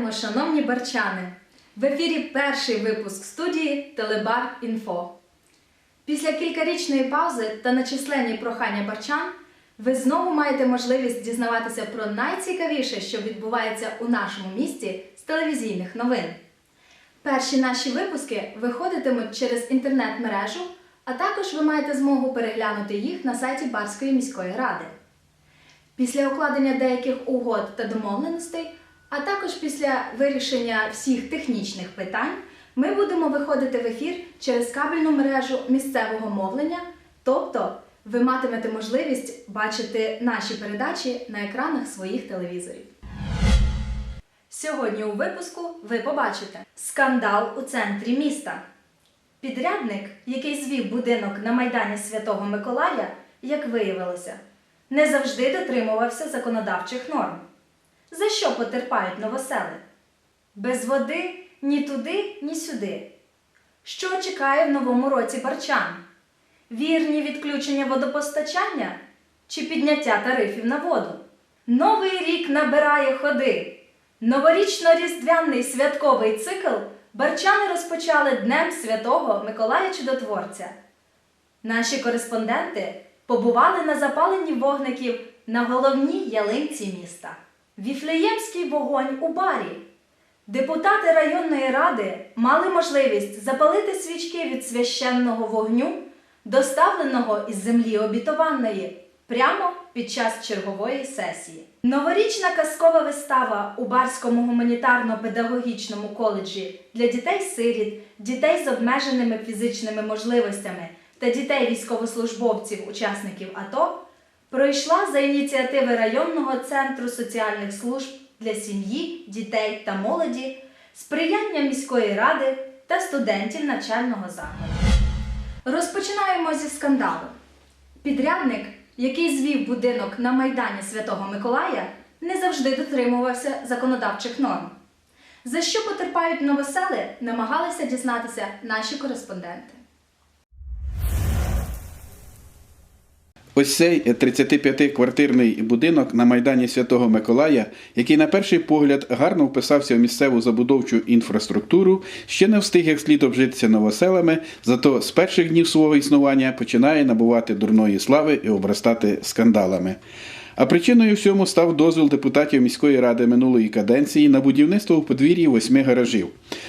Вітаємо, шановні барчани! В ефірі перший випуск студії Телебар Інфо. Після кількарічної паузи та на численні прохання барчан ви знову маєте можливість дізнаватися про найцікавіше, що відбувається у нашому місті з телевізійних новин. Перші наші випуски виходитимуть через інтернет-мережу, а також ви маєте змогу переглянути їх на сайті Барської міської ради. Після укладення деяких угод та домовленостей, а також після вирішення всіх технічних питань, ми будемо виходити в ефір через кабельну мережу місцевого мовлення, тобто ви матимете можливість бачити наші передачі на екранах своїх телевізорів. Сьогодні у випуску ви побачите скандал у центрі міста. Підрядник, який звів будинок на майдані Святого Миколая, як виявилося, не завжди дотримувався законодавчих норм. За що потерпають новосели? Без води ні туди, ні сюди. Що чекає в новому році барчан? Вірні відключення водопостачання чи підняття тарифів на воду? Новий рік набирає ходи. Новорічно-різдвяний святковий цикл барчани розпочали Днем Святого Миколая Чудотворця. Наші кореспонденти побували на запаленні вогників на головній ялинці міста. Віфлеємський вогонь у барі. Депутати районної ради мали можливість запалити свічки від священного вогню, доставленого із землі обітованої, прямо під час чергової сесії. Новорічна казкова вистава у Барському гуманітарно-педагогічному коледжі для дітей-сиріт, дітей з обмеженими фізичними можливостями та дітей військовослужбовців, учасників АТО пройшла за ініціативи районного центру соціальних служб для сім'ї, дітей та молоді, сприяння міської ради та студентів навчального закладу. Розпочинаємо зі скандалу. Підрядник, який звів будинок на майдані Святого Миколая, не завжди дотримувався законодавчих норм. За що потерпають новосели, намагалися дізнатися наші кореспонденти. Ось цей 35-квартирний будинок на майдані Святого Миколая, який на перший погляд гарно вписався в місцеву забудовчу інфраструктуру, ще не встиг як слід обжитися новоселами, зато з перших днів свого існування починає набувати дурної слави і обростати скандалами. А причиною всьому став дозвіл депутатів міської ради минулої каденції на будівництво у подвір'ї восьми гаражів.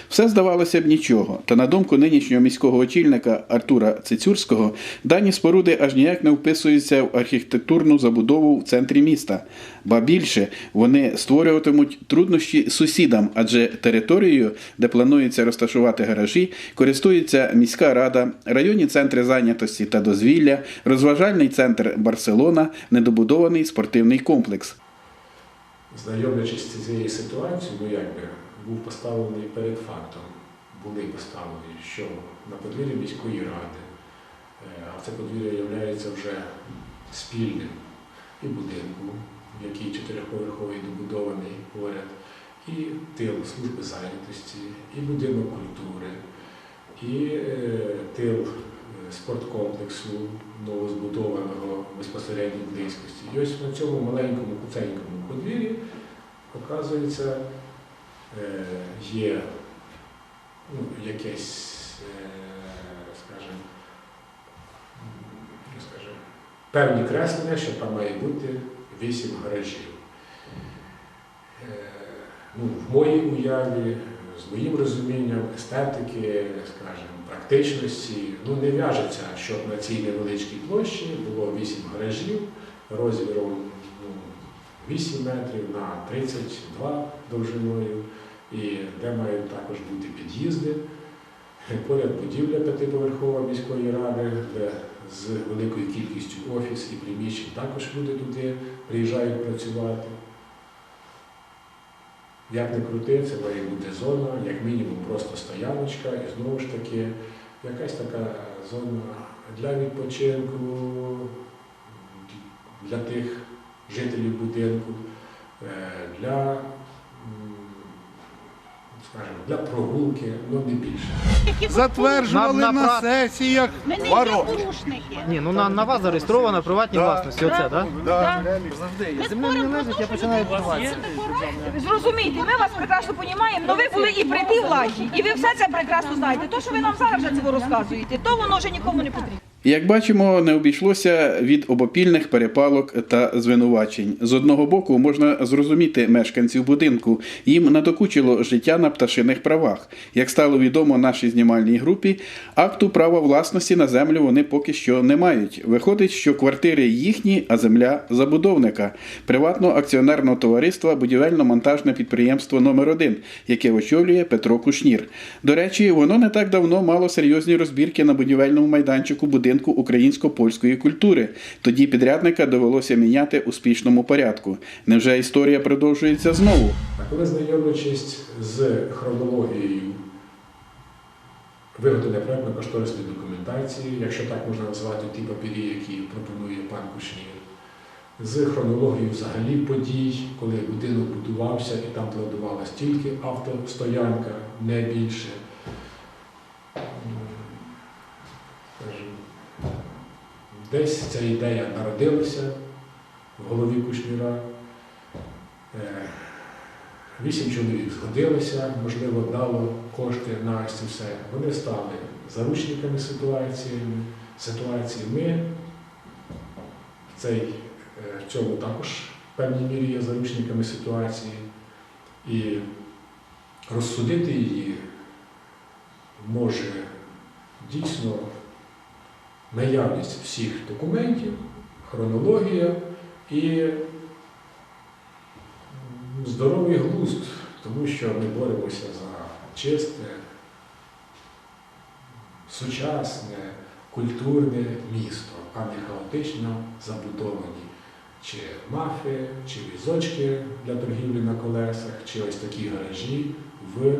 Все здавалося б нічого, та на думку нинішнього міського очільника Артура Цицюрського, дані споруди аж ніяк не вписуються в архітектурну забудову в центрі міста. Ба більше вони створюватимуть труднощі сусідам, адже територією, де планується розташувати гаражі, користується міська рада, районні центри зайнятості та дозвілля, розважальний центр Барселона, недобудований спортивний комплекс. Знайомлячись з цією ситуацією, ну якби був поставлений перед фактом, були поставлені, що на подвір'ї міської ради, е, а це подвір'я є вже спільним і будинку, який чотириповерховий добудований поряд, і тил служби зайнятості, і будинок культури, і е, тил спорткомплексу новозбудованого в близькості. І ось на цьому маленькому куценькому подвір'ї, оказується, е, є ну, якесь, е, скажімо, ну, скажімо, певні креслення, що там має бути вісім гаражів. Е, Ну, в моїй уяві, з моїм розумінням естетики, скажімо, практичності, ну не в'яжеться, щоб на цій невеличкій площі було 8 гаражів розміром ну, 8 метрів на 32 довжиною, і де мають також бути під'їзди. Поряд будівля п'ятиповерхова міської ради, де з великою кількістю офіс і приміщень також люди туди приїжджають працювати. Як не крути, це має бути зона, як мінімум просто стояночка, і знову ж таки якась така зона для відпочинку, для тих жителів будинку, е, для, скажімо, для прогулки, ну не більше. Затверджували На- на, на сесіях Ми не є порушники. Ні, ну на, на вас зареєстровано приватні Да. власності. Оце, так? Да. Земля не належить, я починаю відбуватися. Зрозумійте, ми вас прекрасно розуміємо, але ви були і при тій владі, і ви все це прекрасно знаєте. То, що ви нам зараз вже це розказуєте, то воно вже нікому не потрібно. Як бачимо, не обійшлося від обопільних перепалок та звинувачень. З одного боку, можна зрозуміти мешканців будинку. Їм надокучило життя на пташиних правах. Як стало відомо нашій знімальній групі, акту права власності на землю вони поки що не мають. Виходить, що квартири їхні, а земля забудовника приватного акціонерного товариства будівельно-монтажне підприємство номер 1 яке очолює Петро Кушнір. До речі, воно не так давно мало серйозні розбірки на будівельному майданчику будинку українсько-польської культури. Тоді підрядника довелося міняти у спішному порядку. Невже історія продовжується знову? А коли знайомлячись з хронологією виготовлення проєктно-кошторисної документації, якщо так можна назвати ті папірі, які пропонує пан Кушнір, з хронологією взагалі подій, коли будинок будувався і там планувалась тільки автостоянка, не більше. М, скажімо, Десь ця ідея народилася в голові Кушніра. Е, Вісім чоловік згодилися, можливо, дало кошти на це все. Вони стали заручниками ситуації. ситуації. Ми в, цей, е, в цьому також в певній мірі є заручниками ситуації. І розсудити її може дійсно наявність всіх документів, хронологія і здоровий глузд, тому що ми боремося за чисте, сучасне, культурне місто, а не хаотично забудовані чи мафи, чи візочки для торгівлі на колесах, чи ось такі гаражі в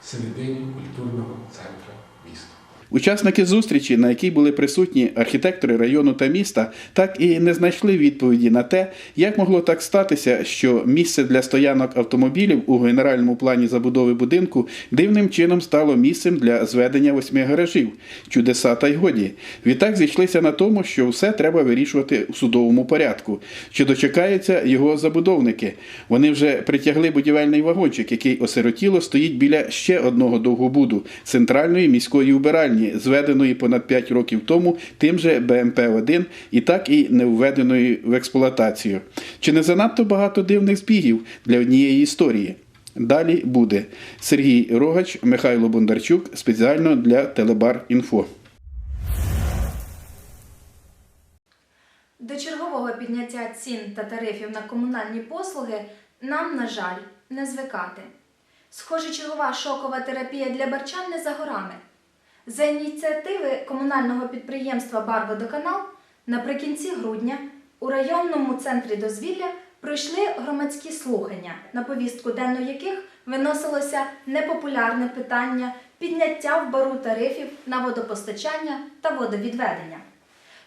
середині культурного центру міста. Учасники зустрічі, на якій були присутні архітектори району та міста, так і не знайшли відповіді на те, як могло так статися, що місце для стоянок автомобілів у генеральному плані забудови будинку дивним чином стало місцем для зведення восьми гаражів. Чудеса та й годі. Відтак зійшлися на тому, що все треба вирішувати у судовому порядку. Чи дочекаються його забудовники? Вони вже притягли будівельний вагончик, який осиротіло стоїть біля ще одного довгобуду центральної міської убиральні, зведеної понад 5 років тому тим же БМП-1 і так і не введеної в експлуатацію. Чи не занадто багато дивних збігів для однієї історії? Далі буде Сергій Рогач, Михайло Бондарчук спеціально для Телебар Інфо. До чергового підняття цін та тарифів на комунальні послуги нам, на жаль, не звикати. Схоже, чергова шокова терапія для барчан не за горами. За ініціативи комунального підприємства Барводоканал наприкінці грудня у районному центрі дозвілля пройшли громадські слухання, на повістку денну яких виносилося непопулярне питання підняття в бару тарифів на водопостачання та водовідведення.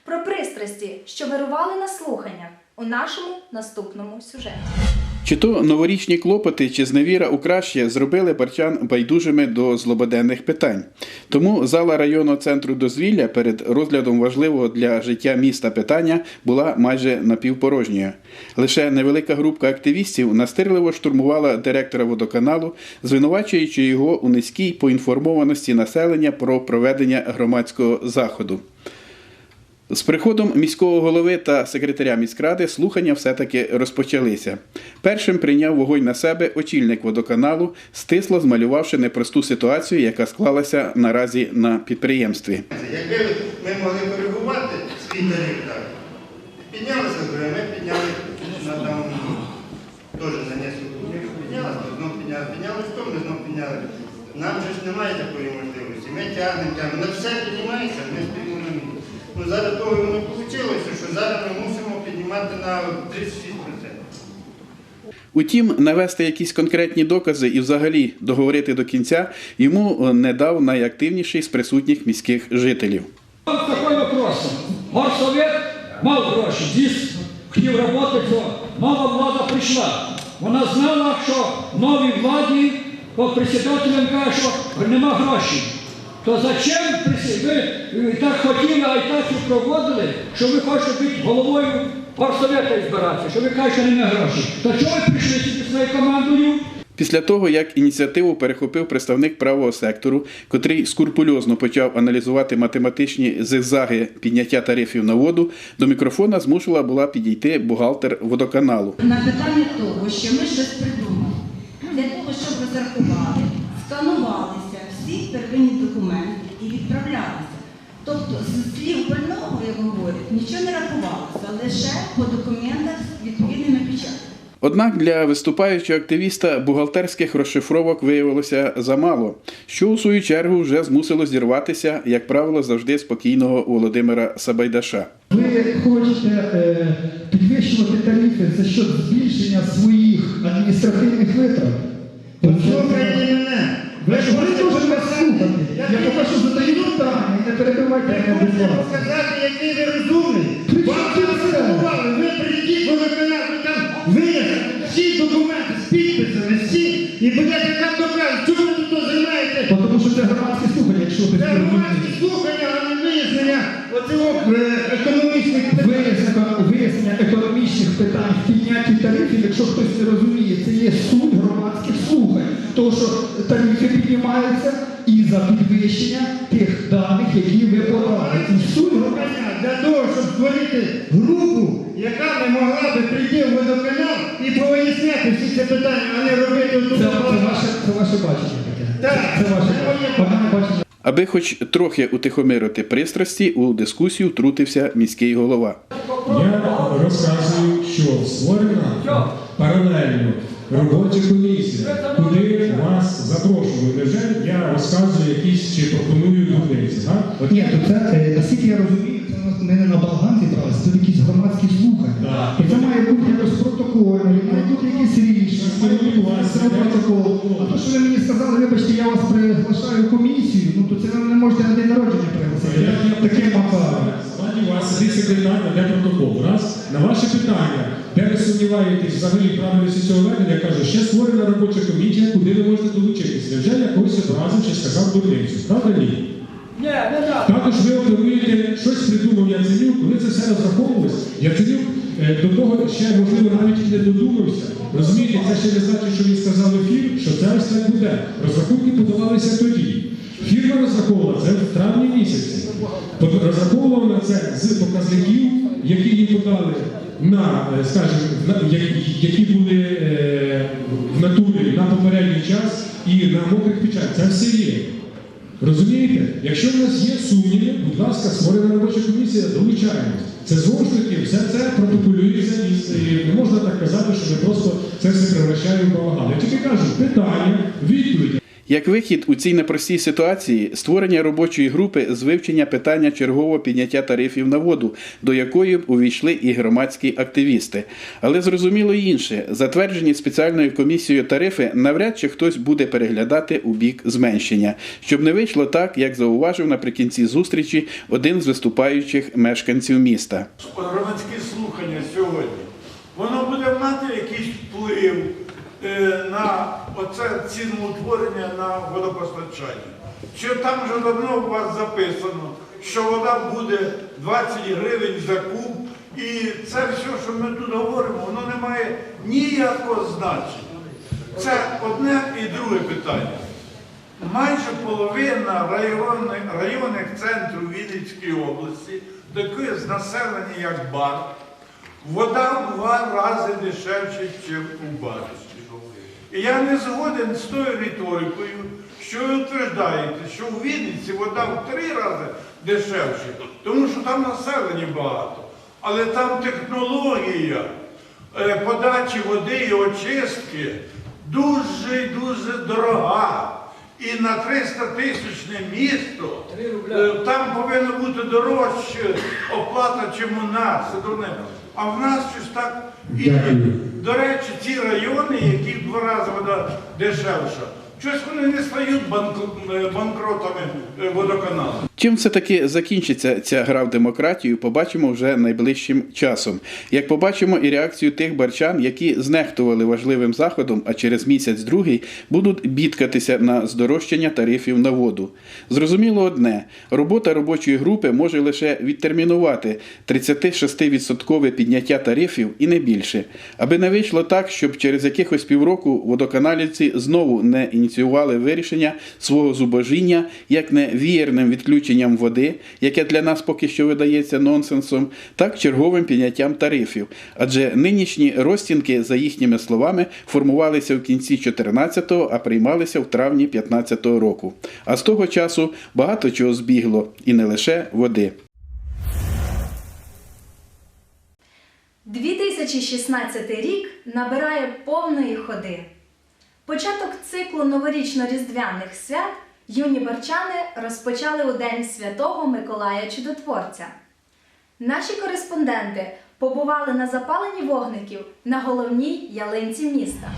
Про пристрасті, що вирували на слуханнях у нашому наступному сюжеті. Чи то новорічні клопоти, чи зневіра у краще зробили барчан байдужими до злободенних питань. Тому зала районного центру дозвілля перед розглядом важливого для життя міста питання була майже напівпорожньою. Лише невелика групка активістів настирливо штурмувала директора водоканалу, звинувачуючи його у низькій поінформованості населення про проведення громадського заходу. З приходом міського голови та секретаря міськради слухання все-таки розпочалися. Першим прийняв вогонь на себе очільник водоканалу, стисло змалювавши непросту ситуацію, яка склалася наразі на підприємстві. Якби ми могли коригувати свій тариф, так, піднялися, ми підняли на там теж на несколько піднялися, знов підняли, то ми знов підняли. Нам же ж немає такої можливості. Ми тягнемо, тягнемо. На все піднімається, ми Ну зараз того і воно вийшло, що зараз ми мусимо піднімати на 36%. Утім, навести якісь конкретні докази і взагалі договорити до кінця йому е, не дав найактивніший з присутніх міських жителів. Вот такой вопрос. Горсовет мав гроші, ЗІС хотів працювати, то нова влада прийшла. Вона знала, що новій владі от председатель він каже, що нема грошей. То зачем ви е, так хотіли, а й так і проводили, що ви хочете бути головою горсовета збиратися, що ви кажете, що немає грошей. То чого ви прийшли зі своєю командою? Після того, як ініціативу перехопив представник правого сектору, котрий скрупульозно почав аналізувати математичні зигзаги підняття тарифів на воду, до мікрофона змушена була підійти бухгалтер водоканалу. на питання того, що ми щось придумали. Для того, щоб розрахували, сканувалися всі первинні документи і відправлялися. Тобто з слів больного, як говорять, нічого не рахувалося, лише по документах з відповідними печатками. Однак для виступаючого активіста бухгалтерських розшифровок виявилося замало, що у свою чергу вже змусило зірватися, як правило, завжди спокійного Володимира Сабайдаша. Ви хочете е, підвищувати тарифи за счет збільшення своїх адміністративних витрат? Послухайте мене. Ж ви дуже не слухати. Я поки що задаю питання, не перебивайте мене, будь хочете ласка. показати, який ви розумний. При Вам чому це це? розрахували. Ви прийдіть ви там виясніть всі документи з підписами, всі, і будете там доказувати, чому ви тут займаєте. Тому що це громадське слухання, якщо ви Це громадські слухання, а не вияснення оцього е, економічних питань. Вияснення, вияснення економічних питань в піднятті тарифів, якщо хтось не розуміє, це є суть слухань. Тому що тарифи піднімаються і за підвищення тих даних, які ви подали. І суть для того, щоб створити групу, яка не могла би прийти в водоканал і повиясняти всі ці питання, а не робити Це, тут. це, ваше, це ваше бачення таке. Так. Це, ваше погане бачення. Аби хоч трохи утихомирити пристрасті, у дискусію втрутився міський голова. Я розказую, що створена паралельно робоча комісія, куди вас запрошували. Невже я розказую якісь чи пропоную дурниці? Ні, то це, е, наскільки я розумію, це не на балган зібралися, це якісь громадські слухання. І це має бути якось протокольно, має бути якісь рішення, це протокол. А то, що ви мені сказали, вибачте, я вас приглашаю в комісію, ну то це ви не можете на день народження пригласити. Таке. Складі у вас сидить секретар для протоколу. Раз на ваше питання, де ви сумніваєтесь взагалі правильності цього ведення, я кажу, ще створена робоча комісія, куди ви можете долучитися. Невже я когось образив чи сказав дурницю? Правда ні? Ні, не так. Також ви оперуєте, щось придумав Яценюк, коли це все розраховувалось. Яценюк е, до того ще, можливо, навіть і не додумався. Розумієте, це ще не значить, що він сказав ефір, що це ось так буде. Розрахунки подавалися тоді. Фірма розраховувала це в травні місяці. Розраховувала на це з показників, які їм подали на, е, скажімо, які- були е, в натурі на попередній час і на мокрих печать. Це все є. Розумієте? Якщо в нас є сумніви, будь ласка, створена робоча комісія, долучаємось. Це знову ж таки, все це протоколюється і, не можна так казати, що ми просто це все превращаємо в балаган. Я тільки кажу, питання, відповіді. Як вихід у цій непростій ситуації створення робочої групи з вивчення питання чергового підняття тарифів на воду, до якої б увійшли і громадські активісти. Але зрозуміло інше, затверджені спеціальною комісією тарифи навряд чи хтось буде переглядати у бік зменшення, щоб не вийшло так, як зауважив наприкінці зустрічі один з виступаючих мешканців міста. громадські слухання сьогодні, воно буде мати якийсь вплив на оце ціноутворення на водопостачання. Що там вже давно у вас записано, що вода буде 20 гривень за куб, і це все, що ми тут говоримо, воно не має ніякого значення. Це одне і друге питання. Майже половина районних, районних центрів Вінницької області, таке з населення, як бар, вода в два рази дешевше, ніж у барі. І я не згоден з тою риторикою, що ви утверждаєте, що у Вінниці вода в три рази дешевше, тому що там населення багато. Але там технологія е, подачі води і очистки дуже і дуже дорога. І на 300 тисячне місто е, там повинно бути дорожче оплата, чим у нас. А в нас щось так. І, Дякую. до речі, ті райони, які в два рази вода дешевша, Щось вони не стають банк- банкротами е, водоканалу. Чим все-таки закінчиться ця гра в демократію, побачимо вже найближчим часом. Як побачимо і реакцію тих барчан, які знехтували важливим заходом, а через місяць-другий будуть бідкатися на здорожчання тарифів на воду. Зрозуміло одне: робота робочої групи може лише відтермінувати 36% підняття тарифів і не більше, аби не вийшло так, щоб через якихось півроку водоканалівці знову не ініціювали вирішення свого зубожіння як не вієрним відключенням води, яке для нас поки що видається нонсенсом, так черговим підняттям тарифів. Адже нинішні розцінки, за їхніми словами, формувалися в кінці 14-го, а приймалися в травні 15-го року. А з того часу багато чого збігло, і не лише води. 2016 рік набирає повної ходи. Початок циклу новорічно-різдвяних свят юні барчани розпочали у День Святого Миколая Чудотворця. Наші кореспонденти побували на запаленні вогників на головній ялинці міста.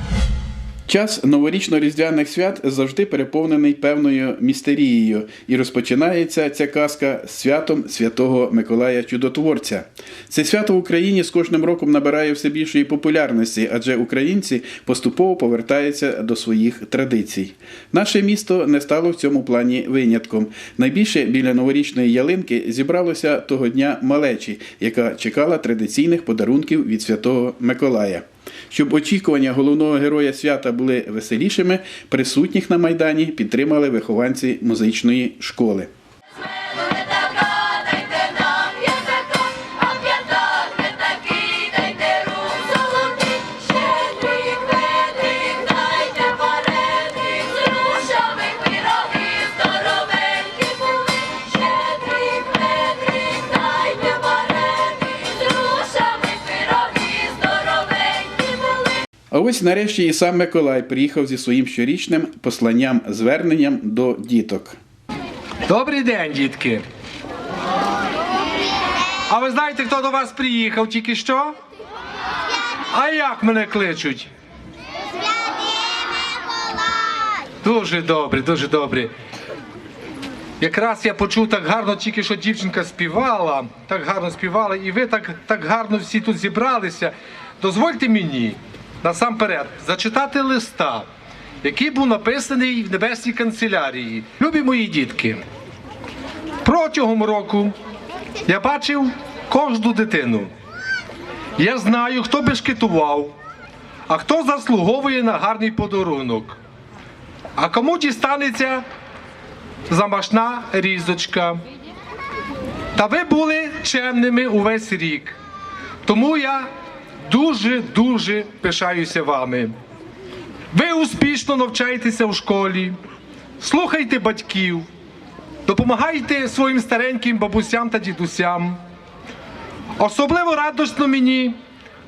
Час новорічно-різдвяних свят завжди переповнений певною містерією, і розпочинається ця казка святом святого Миколая Чудотворця. Це свято в Україні з кожним роком набирає все більшої популярності, адже українці поступово повертаються до своїх традицій. Наше місто не стало в цьому плані винятком. Найбільше біля новорічної ялинки зібралося того дня малечі, яка чекала традиційних подарунків від святого Миколая. Щоб очікування головного героя свята були веселішими, присутніх на майдані підтримали вихованці музичної школи. А ось нарешті і сам Миколай приїхав зі своїм щорічним посланням зверненням до діток. Добрий день, дітки. А ви знаєте, хто до вас приїхав тільки що? А як мене кличуть? Дуже добре, дуже добре. Якраз я почув так гарно, тільки що дівчинка співала, так гарно співала, і ви так, так гарно всі тут зібралися. Дозвольте мені насамперед зачитати листа, який був написаний в небесній канцелярії. Любі мої дітки, протягом року я бачив кожну дитину. Я знаю, хто бешкетував, а хто заслуговує на гарний подарунок. А кому дістанеться замашна різочка. Та ви були чемними увесь рік. Тому я дуже-дуже пишаюся вами. Ви успішно навчаєтеся в школі, слухайте батьків, допомагайте своїм стареньким бабусям та дідусям. Особливо радосно мені,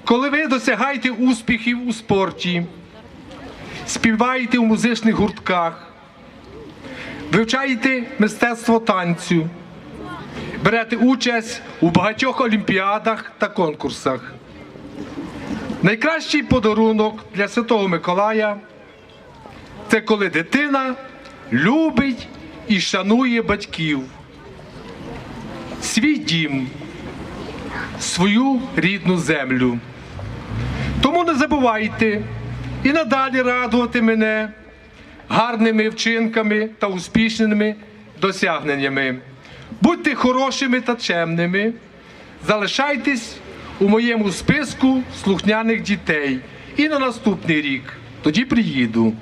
коли ви досягаєте успіхів у спорті, співаєте у музичних гуртках, вивчаєте мистецтво танцю, берете участь у багатьох олімпіадах та конкурсах. Найкращий подарунок для Святого Миколая це коли дитина любить і шанує батьків, свій дім, свою рідну землю. Тому не забувайте і надалі радувати мене гарними вчинками та успішними досягненнями. Будьте хорошими та чемними, залишайтесь у моєму списку слухняних дітей і на наступний рік. Тоді приїду.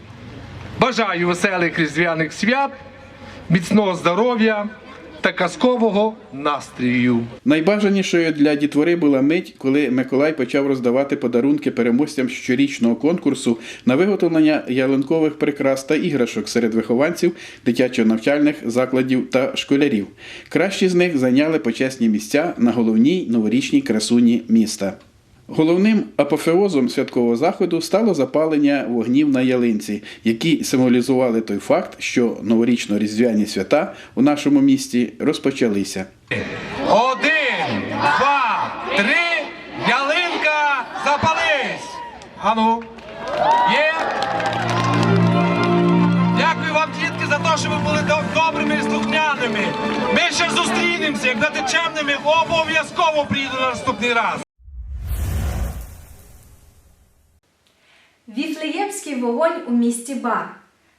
Бажаю веселих різдвяних свят, міцного здоров'я та казкового настрію. Найбажанішою для дітвори була мить, коли Миколай почав роздавати подарунки переможцям щорічного конкурсу на виготовлення ялинкових прикрас та іграшок серед вихованців дитячо-навчальних закладів та школярів. Кращі з них зайняли почесні місця на головній новорічній красуні міста. Головним апофеозом святкового заходу стало запалення вогнів на ялинці, які символізували той факт, що новорічно-різдвяні свята у нашому місті розпочалися. Один, два, три, ялинка запались. Ану є. Дякую вам, дітки, за те, що ви були добрими і слухняними. Ми ще зустрінемося, як натичемними обов'язково приїду на наступний раз. Віфлеємський вогонь у місті Бар.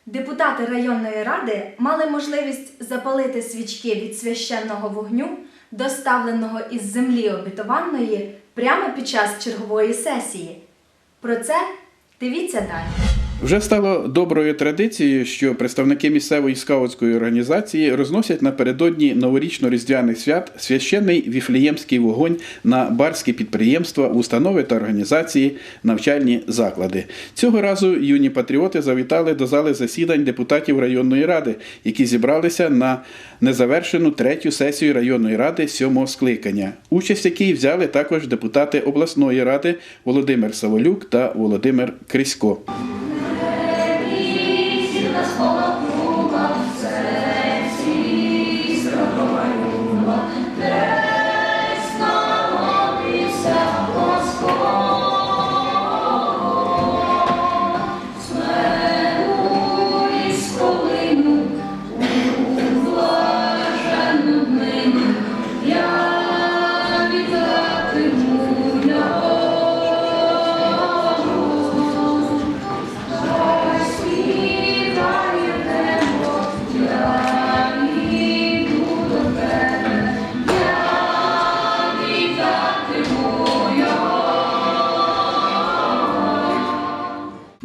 Депутати районної ради мали можливість запалити свічки від священного вогню, доставленого із землі обітованої, прямо під час чергової сесії. Про це дивіться далі. Вже стало доброю традицією, що представники місцевої скаутської організації розносять напередодні новорічно-різдвяних свят священний віфлеємський вогонь на барські підприємства, установи та організації, навчальні заклади. Цього разу юні патріоти завітали до зали засідань депутатів районної ради, які зібралися на незавершену третю сесію районної ради сьомого скликання. Участь якій взяли також депутати обласної ради Володимир Саволюк та Володимир Крисько.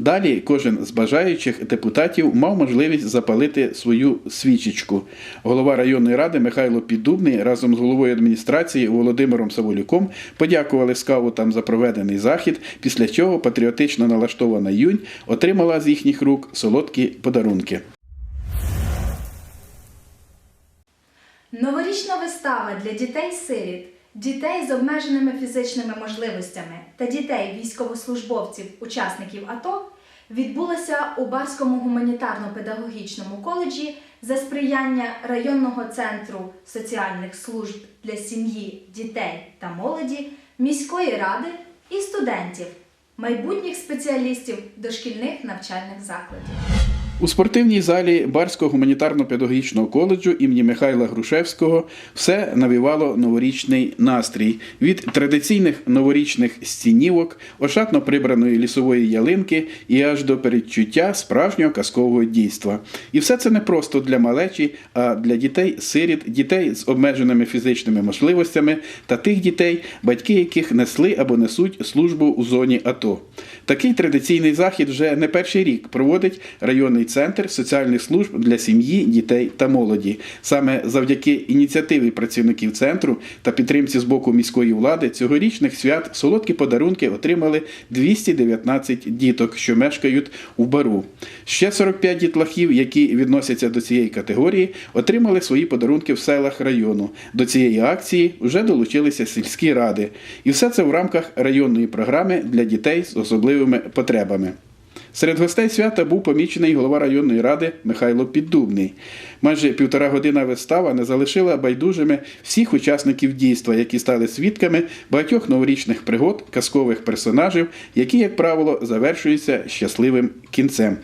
Далі кожен з бажаючих депутатів мав можливість запалити свою свічечку. Голова районної ради Михайло Піддубний разом з головою адміністрації Володимиром Саволюком подякували скаутам за проведений захід, після чого патріотично налаштована юнь отримала з їхніх рук солодкі подарунки. Новорічна вистава для дітей-сиріт, дітей з обмеженими фізичними можливостями та дітей військовослужбовців, учасників АТО відбулася у Барському гуманітарно-педагогічному коледжі за сприяння районного центру соціальних служб для сім'ї, дітей та молоді, міської ради і студентів, майбутніх спеціалістів дошкільних навчальних закладів. У спортивній залі Барського гуманітарно-педагогічного коледжу імені Михайла Грушевського все навівало новорічний настрій від традиційних новорічних стінівок, ошатно прибраної лісової ялинки і аж до передчуття справжнього казкового дійства. І все це не просто для малечі, а для дітей, сиріт, дітей з обмеженими фізичними можливостями та тих дітей, батьки яких несли або несуть службу у зоні АТО. Такий традиційний захід вже не перший рік проводить районний центр соціальних служб для сім'ї, дітей та молоді. Саме завдяки ініціативі працівників центру та підтримці з боку міської влади цьогорічних свят солодкі подарунки отримали 219 діток, що мешкають у бару. Ще 45 дітлахів, які відносяться до цієї категорії, отримали свої подарунки в селах району. До цієї акції вже долучилися сільські ради. І все це в рамках районної програми для дітей з особливими потребами. Серед гостей свята був помічений голова районної ради Михайло Піддубний. Майже півтора година вистава не залишила байдужими всіх учасників дійства, які стали свідками багатьох новорічних пригод, казкових персонажів, які, як правило, завершуються щасливим кінцем.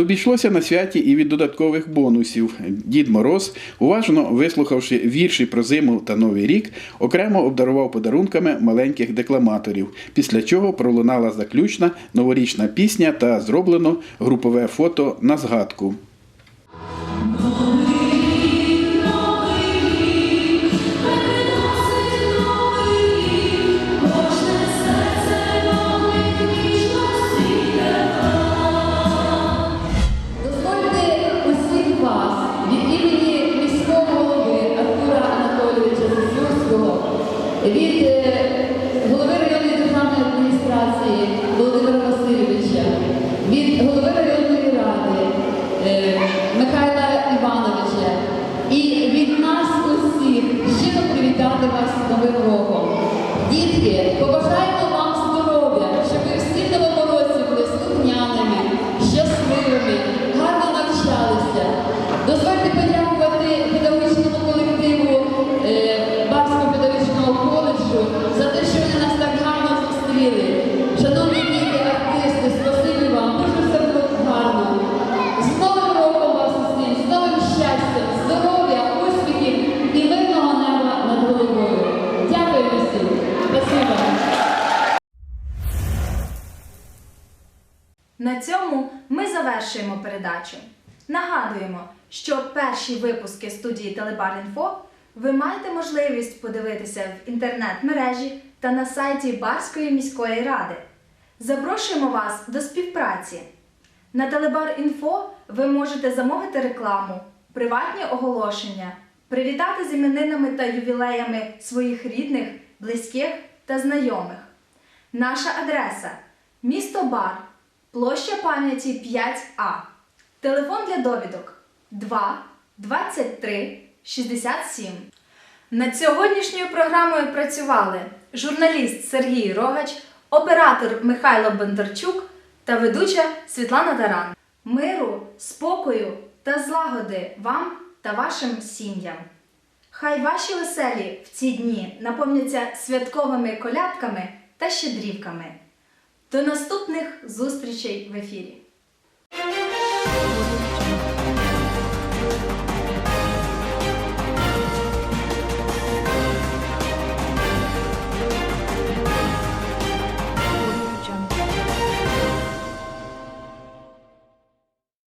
Обійшлося на святі і від додаткових бонусів. Дід Мороз, уважно вислухавши вірші про зиму та Новий рік, окремо обдарував подарунками маленьких декламаторів, після чого пролунала заключна новорічна пісня та зроблено групове фото на згадку. Перші випуски студії Телебар.Інфо ви маєте можливість подивитися в інтернет-мережі та на сайті Барської міської ради. Запрошуємо вас до співпраці. На Телебар.Інфо ви можете замовити рекламу, приватні оголошення, привітати з іменинами та ювілеями своїх рідних, близьких та знайомих. Наша адреса місто Бар, площа пам'яті 5А. Телефон для довідок 2 23 67. Над сьогоднішньою програмою працювали журналіст Сергій Рогач, оператор Михайло Бондарчук та ведуча Світлана Таран. Миру, спокою та злагоди вам та вашим сім'ям. Хай ваші оселі в ці дні наповняться святковими колядками та щедрівками. До наступних зустрічей в ефірі.